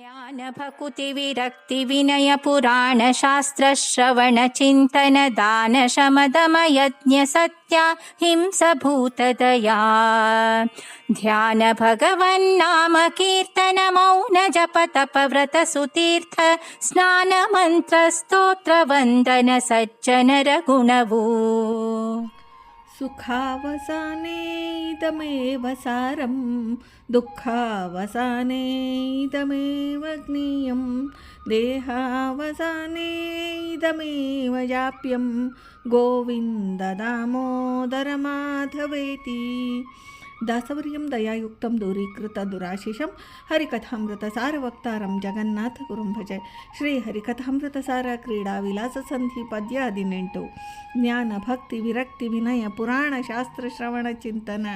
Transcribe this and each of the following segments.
ज्ञानभकुतिविरक्तिविनयपुराणशास्त्रश्रवणचिन्तनदानशमदमयज्ञसत्या हिंसभूतदया। ध्यानभगवन्नामकीर्तनमौनजपतपव्रतसुतीर्थ स्नानमन्त्रस्तोत्रवन्दनसज्जनरगुणवू सुखावसाने इदमेव सारं दुःखावसाने इदमेव ज्ञेयं देहावसाने इदमेव जाप्यं गोविन्ददामोदरमाधवेति ದಾಸವರ್ಯಂ ದಯಾಯುಕ್ತಂ ದೂರೀಕೃತ ದುರಾಶಿಷಂ ಹರಿಕಥಾಮೃತ ಸಾರವಕ್ತಾರಂ ಜಗನ್ನಾಥ ಗುರುಂ ಭಜೆ. ಶ್ರೀ ಹರಿಕಥಾಮೃತ ಸಾರ ಕ್ರೀಡಾ ವಿಲಾಸ ಸಂಧಿ ಪದ್ಯ ಹದಿನೆಂಟು. ಜ್ಞಾನ, ಭಕ್ತಿ, ವಿರಕ್ತಿ, ವಿನಯ, ಪುರಾಣ, ಶಾಸ್ತ್ರ, ಶ್ರವಣ, ಚಿಂತನ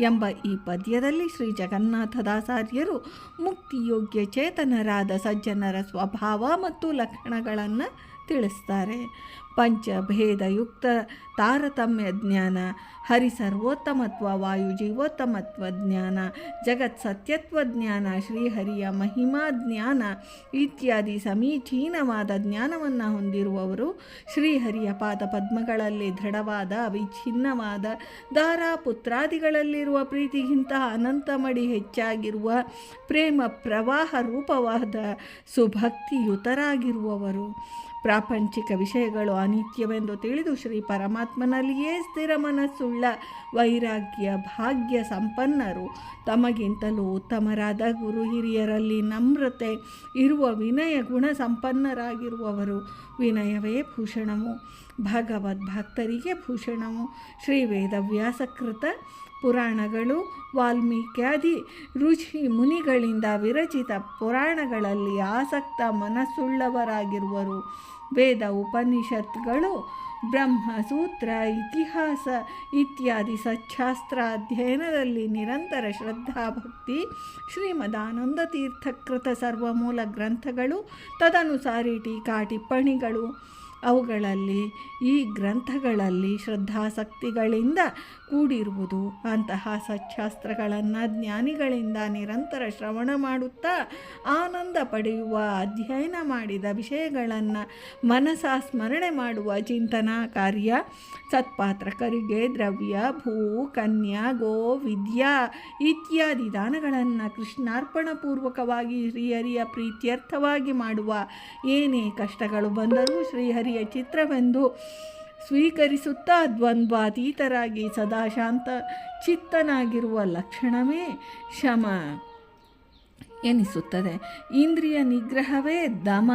ಎಂಬ ಈ ಪದ್ಯದಲ್ಲಿ ಶ್ರೀ ಜಗನ್ನಾಥ ಜಗನ್ನಾಥದಾಸಾರ್ಯರು ಮುಕ್ತಿಯೋಗ್ಯ ಚೇತನರಾದ ಸಜ್ಜನರ ಸ್ವಭಾವ ಮತ್ತು ಲಕ್ಷಣಗಳನ್ನು ತಿಳಿಸ್ತಾರೆ. ಪಂಚಭೇದಯುಕ್ತ ತಾರತಮ್ಯ ಜ್ಞಾನ ಹರಿ ಸರ್ವೋತ್ತಮತ್ವ ವಾಯು ಜೀವೋತ್ತಮತ್ವ ಜ್ಞಾನ, ಜಗತ್ ಸತ್ಯತ್ವ ಜ್ಞಾನ, ಶ್ರೀಹರಿಯ ಮಹಿಮಾ ಜ್ಞಾನ ಇತ್ಯಾದಿ ಸಮೀಚೀನವಾದ ಜ್ಞಾನವನ್ನು ಹೊಂದಿರುವವರು ಶ್ರೀಹರಿಯ ಪಾದ ಪದ್ಮಗಳಲ್ಲಿ ದೃಢವಾದ ಅವಿಚ್ಛಿನ್ನವಾದ ದಾರಾ ಪುತ್ರಾದಿಗಳಲ್ಲಿರುವ ಪ್ರೀತಿಗಿಂತ ಅನಂತಮಡಿ ಹೆಚ್ಚಾಗಿರುವ, ಪ್ರೇಮ ಪ್ರವಾಹ ರೂಪವಾದ, ಸುಭಕ್ತಿಯುತರಾಗಿರುವವರು. ಪ್ರಾಪಂಚಿಕ ವಿಷಯಗಳು ಅನಿತ್ಯವೆಂದು ತಿಳಿದು ಶ್ರೀ ಪರಮಾತ್ಮನಲ್ಲಿಯೇ ಸ್ಥಿರ ಮನಸ್ಸುಳ್ಳ ವೈರಾಗ್ಯ ಭಾಗ್ಯ ಸಂಪನ್ನರು. ತಮಗಿಂತಲೂ ಉತ್ತಮರಾದ ಗುರು ಹಿರಿಯರಲ್ಲಿ ನಮ್ರತೆ ಇರುವ ವಿನಯ ಗುಣ ಸಂಪನ್ನರಾಗಿರುವವರು ವಿನಯವೇ ಭೂಷಣವು. ಭಗವದ್ಭಕ್ತರಿಗೆ ಭೂಷಣವು. ಶ್ರೀ ವೇದವ್ಯಾಸಕೃತ ಪುರಾಣಗಳು, ವಾಲ್ಮೀಕ್ಯಾದಿ ಋಷಿ ಮುನಿಗಳಿಂದ ವಿರಚಿತ ಪುರಾಣಗಳಲ್ಲಿ ಆಸಕ್ತ ಮನಸ್ಸುಳ್ಳವರಾಗಿರುವರು. ವೇದ ಉಪನಿಷತ್ಗಳು, ಬ್ರಹ್ಮಸೂತ್ರ, ಇತಿಹಾಸ ಇತ್ಯಾದಿ ಸಚ್ಛಾಸ್ತ್ರ ಅಧ್ಯಯನದಲ್ಲಿ ನಿರಂತರ ಶ್ರದ್ಧಾಭಕ್ತಿ, ಶ್ರೀಮದಾನಂದ ತೀರ್ಥಕೃತ ಸರ್ವಮೂಲ ಗ್ರಂಥಗಳು, ತದನುಸಾರಿ ಟೀಕಾ ಟಿಪ್ಪಣಿಗಳು ಅವುಗಳಲ್ಲಿ ಈ ಗ್ರಂಥಗಳಲ್ಲಿ ಶ್ರದ್ಧಾಸಕ್ತಿಗಳಿಂದ ಕೂಡಿರುವುದು. ಅಂತಹ ಸಚ್ಛಾಸ್ತ್ರಗಳನ್ನು ಜ್ಞಾನಿಗಳಿಂದ ನಿರಂತರ ಶ್ರವಣ ಮಾಡುತ್ತಾ ಆನಂದ ಪಡೆಯುವ, ಅಧ್ಯಯನ ಮಾಡಿದ ವಿಷಯಗಳನ್ನು ಮನಸ ಸ್ಮರಣೆ ಮಾಡುವ ಚಿಂತನಾ ಕಾರ್ಯ. ಸತ್ಪಾತ್ರಕರಿಗೆ ದ್ರವ್ಯ, ಭೂ, ಕನ್ಯಾ ಗೋ ವಿದ್ಯಾ ಇತ್ಯಾದಿ ದಾನಗಳನ್ನು ಕೃಷ್ಣಾರ್ಪಣಪೂರ್ವಕವಾಗಿ ಶ್ರೀಹರಿಯ ಪ್ರೀತ್ಯರ್ಥವಾಗಿ ಮಾಡುವ ಏನೇ ಕಷ್ಟಗಳು ಬಂದರೂ ಶ್ರೀಹರಿಯ ಚಿತ್ರವೆಂದು ಸ್ವೀಕರಿಸುತ್ತಾ ದ್ವಂದ್ವಾತೀತರಾಗಿ ಸದಾ ಶಾಂತ ಚಿತ್ತನಾಗಿರುವ ಲಕ್ಷಣವೇ ಶಮ ಎನಿಸುತ್ತದೆ. ಇಂದ್ರಿಯ ನಿಗ್ರಹವೇ ದಮ.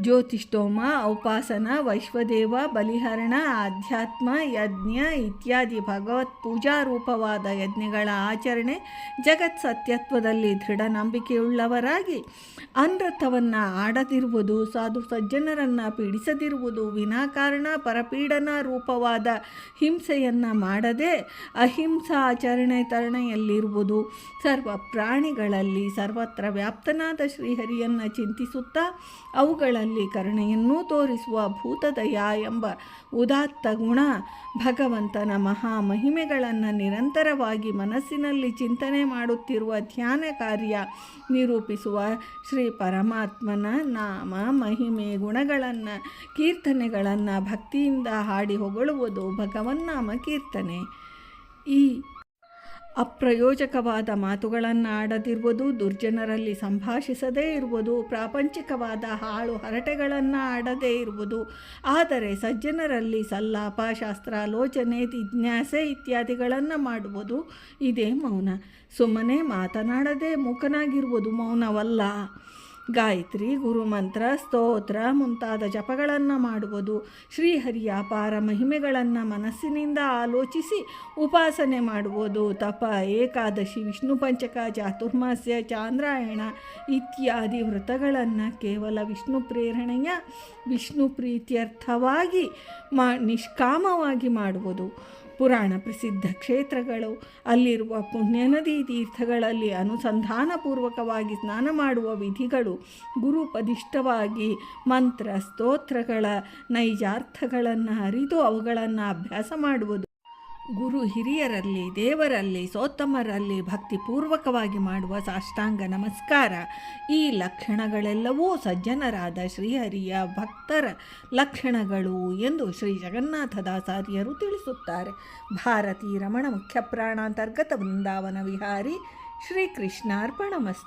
ಜ್ಯೋತಿಷ್ಠೋಮ ಔಪಾಸನ ವೈಶ್ವದೇವ, ಬಲಿಹರಣ, ಆಧ್ಯಾತ್ಮ, ಯಜ್ಞ ಇತ್ಯಾದಿ ಭಗವತ್ ಪೂಜಾ ರೂಪವಾದ ಯಜ್ಞಗಳ ಆಚರಣೆ ಜಗತ್ ಸತ್ಯತ್ವದಲ್ಲಿ ದೃಢ ನಂಬಿಕೆಯುಳ್ಳವರಾಗಿ ಅನೃತವನ್ನು ಆಡದಿರುವುದು, ಸಾಧು ಸಜ್ಜನರನ್ನು ಪೀಡಿಸದಿರುವುದು, ವಿನಾಕಾರಣ ಪರಪೀಡನ ರೂಪವಾದ ಹಿಂಸೆಯನ್ನು ಮಾಡದೆ ಅಹಿಂಸಾ ಆಚರಣೆ ತರಣೆಯಲ್ಲಿರುವುದು, ಸರ್ವ ಪ್ರಾಣಿಗಳಲ್ಲಿ ಸರ್ವತ್ರ ವ್ಯಾಪ್ತನಾದ ಶ್ರೀಹರಿಯನ್ನು ಚಿಂತಿಸುತ್ತಾ ಅವುಗಳ ಕರುಣೆಯನ್ನೂ ತೋರಿಸುವ ಭೂತದಯ ಎಂಬ ಉದಾತ್ತ ಗುಣ ಭಗವಂತನ ಮಹಾ ಮಹಿಮೆಗಳನ್ನು ನಿರಂತರವಾಗಿ ಮನಸ್ಸಿನಲ್ಲಿ ಚಿಂತನೆ ಮಾಡುತ್ತಿರುವ ಧ್ಯಾನ ಕಾರ್ಯ ನಿರೂಪಿಸುವ ಶ್ರೀ ಪರಮಾತ್ಮನ ನಾಮ ಮಹಿಮೆ ಗುಣಗಳನ್ನು ಕೀರ್ತನೆಗಳನ್ನು ಭಕ್ತಿಯಿಂದ ಹಾಡಿ ಹೊಗಳುವುದು ಭಗವನ್ನಾಮ ಕೀರ್ತನೆ. ಈ ಅಪ್ರಯೋಜಕವಾದ ಮಾತುಗಳನ್ನು ಆಡದಿರುವುದು ದುರ್ಜನರಲ್ಲಿ ಸಂಭಾಷಿಸದೇ ಇರುವುದು, ಪ್ರಾಪಂಚಿಕವಾದ ಹಾಳು ಹರಟೆಗಳನ್ನು ಆಡದೇ ಇರುವುದು. ಆದರೆ ಸಜ್ಜನರಲ್ಲಿ ಸಲ್ಲಾಪ, ಶಾಸ್ತ್ರಾಲೋಚನೆ, ಜಿಜ್ಞಾಸೆ ಇತ್ಯಾದಿಗಳನ್ನು ಮಾಡುವುದು ಇದೇ ಮೌನ. ಸುಮ್ಮನೆ ಮಾತನಾಡದೆ ಮೂಕನಾಗಿರುವುದು ಮೌನವಲ್ಲ. ಗಾಯತ್ರಿ, ಗುರುಮಂತ್ರ, ಸ್ತೋತ್ರ ಮುಂತಾದ ಜಪಗಳನ್ನು ಮಾಡುವುದು. ಶ್ರೀಹರಿಯ ಅಪಾರ ಮಹಿಮೆಗಳನ್ನು ಮನಸ್ಸಿನಿಂದ ಆಲೋಚಿಸಿ ಉಪಾಸನೆ ಮಾಡುವುದು. ತಪ, ಏಕಾದಶಿ, ವಿಷ್ಣು ಪಂಚಕ, ಚಾತುರ್ಮಾಸ್ಯ, ಚಾಂದ್ರಾಯಣ ಇತ್ಯಾದಿ ವ್ರತಗಳನ್ನು ಕೇವಲ ವಿಷ್ಣು ಪ್ರೇರಣೆಯ, ವಿಷ್ಣು ಪ್ರೀತ್ಯರ್ಥವಾಗಿ ಮಾ, ನಿಷ್ಕಾಮವಾಗಿ ಮಾಡುವುದು. ಪುರಾಣ ಪ್ರಸಿದ್ಧ ಕ್ಷೇತ್ರಗಳು, ಅಲ್ಲಿರುವ ಪುಣ್ಯನದಿ ತೀರ್ಥಗಳಲ್ಲಿ ಅನುಸಂಧಾನಪೂರ್ವಕವಾಗಿ ಸ್ನಾನ ಮಾಡುವ ವಿಧಿಗಳು, ಗುರುಪದಿಷ್ಟವಾಗಿ ಮಂತ್ರ ಸ್ತೋತ್ರಗಳ ನೈಜಾರ್ಥಗಳನ್ನು ಅರಿದು ಅವುಗಳನ್ನು ಅಭ್ಯಾಸ ಮಾಡುವುದು. ಗುರು ಹಿರಿಯರಲ್ಲಿ, ದೇವರಲ್ಲಿ, ಸೋತ್ತಮರಲ್ಲಿ ಭಕ್ತಿಪೂರ್ವಕವಾಗಿ ಮಾಡುವ ಸಾಷ್ಟಾಂಗ ನಮಸ್ಕಾರ. ಈ ಲಕ್ಷಣಗಳೆಲ್ಲವೂ ಸಜ್ಜನರಾದ ಶ್ರೀಹರಿಯ ಭಕ್ತರ ಲಕ್ಷಣಗಳು ಎಂದು ಶ್ರೀ ಜಗನ್ನಾಥದಾಚಾರ್ಯರು ತಿಳಿಸುತ್ತಾರೆ. ಭಾರತೀ ರಮಣ ಮುಖ್ಯ ಪ್ರಾಣಾಂತರ್ಗತ ವೃಂದಾವನ ವಿಹಾರಿ ಶ್ರೀಕೃಷ್ಣಾರ್ಪಣಮಸ್ತು.